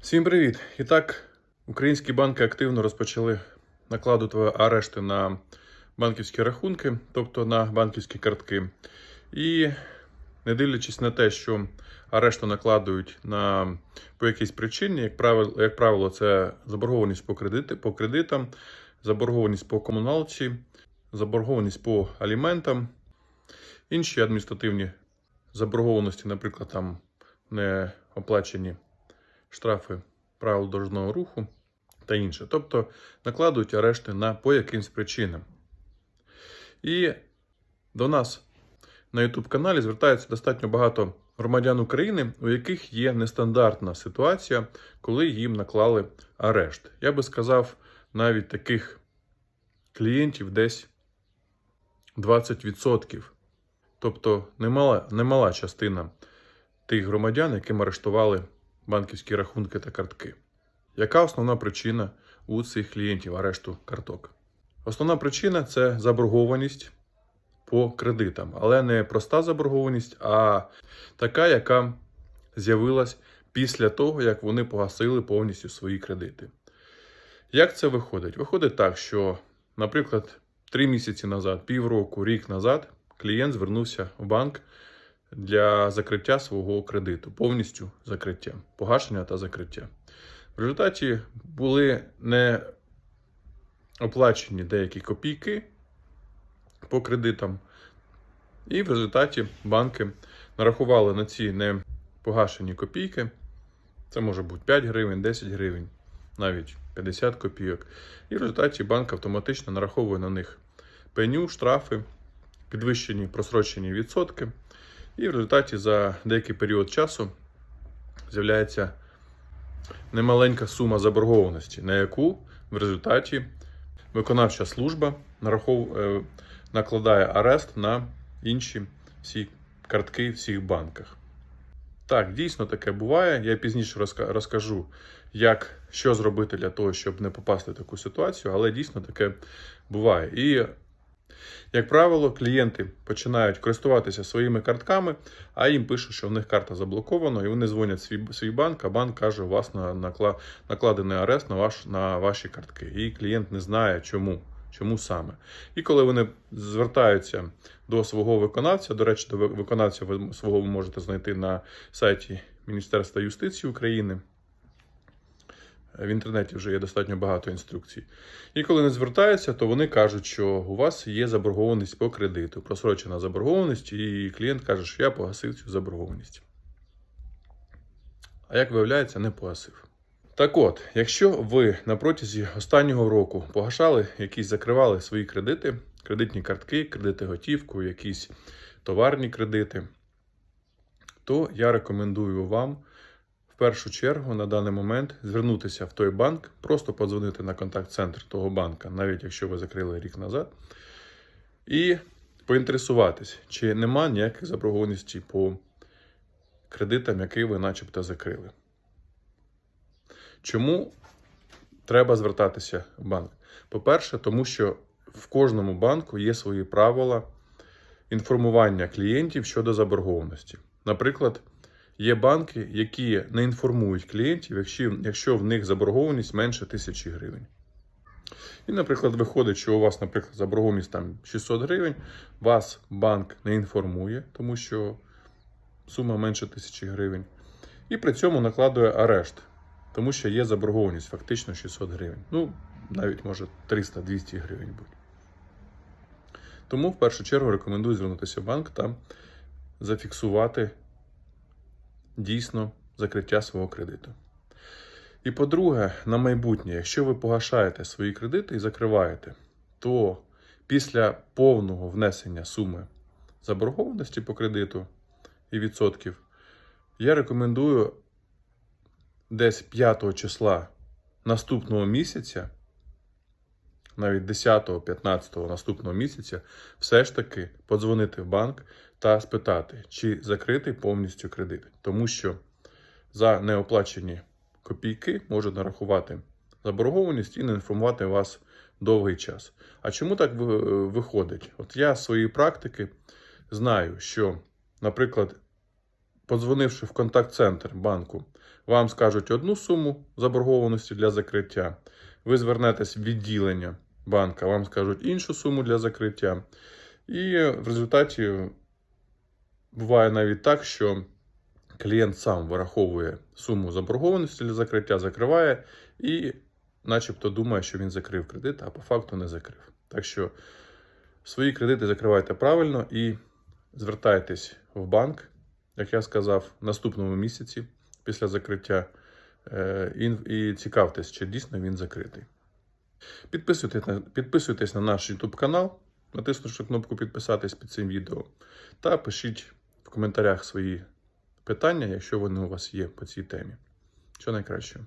Всім привіт! І так, українські банки активно розпочали накладувати арешти на банківські рахунки, тобто на банківські картки. І не дивлячись на те, що арешти накладують на, по якійсь причині, як правило, як правило, це заборгованість по, кредити, по кредитам, заборгованість по комуналці, заборгованість по аліментам, інші адміністративні заборгованості, наприклад, там не оплачені штрафи правил дорожнього руху та інше. Тобто накладують арешти на по якимсь причинам. І до нас на YouTube каналі звертається достатньо багато громадян України, у яких є нестандартна ситуація, коли їм наклали арешт. Я би сказав, навіть таких клієнтів десь 20%. Тобто немала, немала частина тих громадян, яким арештували банківські рахунки та картки. Яка основна причина у цих клієнтів арешту карток? Основна причина це заборгованість по кредитам, але не проста заборгованість, а така, яка з'явилась після того, як вони погасили повністю свої кредити. Як це виходить? Виходить так, що, наприклад, три місяці назад, півроку, рік назад, клієнт звернувся в банк для закриття свого кредиту, повністю закриття, погашення та закриття. В результаті були не оплачені деякі копійки по кредитам, і в результаті банки нарахували на ці не погашені копійки. Це може бути 5 гривень, 10 гривень, навіть 50 копійок. І в результаті банк автоматично нараховує на них пеню, штрафи, підвищені просрочені відсотки. І в результаті за деякий період часу з'являється немаленька сума заборгованості, на яку в результаті виконавча служба нарахов... е, накладає арест на інші всі картки в всіх банках. Так, дійсно таке буває. Я пізніше розкажу, як що зробити для того, щоб не попасти в таку ситуацію, але дійсно таке буває. І як правило, клієнти починають користуватися своїми картками, а їм пишуть, що в них карта заблокована, і вони дзвонять свій, свій банк, а банк каже, у вас накла, накладений арест на, ваш, на ваші картки. І клієнт не знає, чому. Чому саме? І коли вони звертаються до свого виконавця, до речі, до виконавця ви свого ви можете знайти на сайті Міністерства юстиції України. В інтернеті вже є достатньо багато інструкцій. І коли не звертаються, то вони кажуть, що у вас є заборгованість по кредиту, просрочена заборгованість, і клієнт каже, що я погасив цю заборгованість. А як виявляється, не погасив. Так от, якщо ви на протязі останнього року погашали якісь закривали свої кредити, кредитні картки, кредити готівку, якісь товарні кредити, то я рекомендую вам першу чергу на даний момент звернутися в той банк, просто подзвонити на контакт-центр того банка, навіть якщо ви закрили рік назад, і поінтересуватись, чи нема ніяких заборгованостей по кредитам, які ви начебто закрили. Чому треба звертатися в банк? По-перше, тому що в кожному банку є свої правила інформування клієнтів щодо заборгованості. Наприклад, є банки, які не інформують клієнтів, якщо, якщо в них заборгованість менше тисячі гривень. І, наприклад, виходить, що у вас, наприклад, заборгованість там 600 гривень, вас банк не інформує, тому що сума менше тисячі гривень. І при цьому накладує арешт, тому що є заборгованість фактично 600 гривень. Ну, навіть може 300-200 гривень бути. Тому в першу чергу рекомендую звернутися в банк та зафіксувати дійсно закриття свого кредиту. І по-друге, на майбутнє, якщо ви погашаєте свої кредити і закриваєте, то після повного внесення суми заборгованості по кредиту і відсотків, я рекомендую десь 5 числа наступного місяця, навіть 10-15 наступного місяця, все ж таки подзвонити в банк та спитати, чи закритий повністю кредит. Тому що за неоплачені копійки можуть нарахувати заборгованість і не інформувати вас довгий час. А чому так виходить? От я з своєї практики знаю, що, наприклад, подзвонивши в контакт-центр банку, вам скажуть одну суму заборгованості для закриття. Ви звернетесь в відділення банка, вам скажуть іншу суму для закриття. І в результаті буває навіть так, що клієнт сам вираховує суму заборгованості для закриття, закриває і, начебто, думає, що він закрив кредит, а по факту не закрив. Так що свої кредити закривайте правильно і звертайтесь в банк, як я сказав, в наступному місяці після закриття. е, І, цікавтесь, чи дійсно він закритий. Підписуйтесь на, наш YouTube канал, натиснувши кнопку підписатись під цим відео, та пишіть в коментарях свої питання, якщо вони у вас є по цій темі. Що найкраще.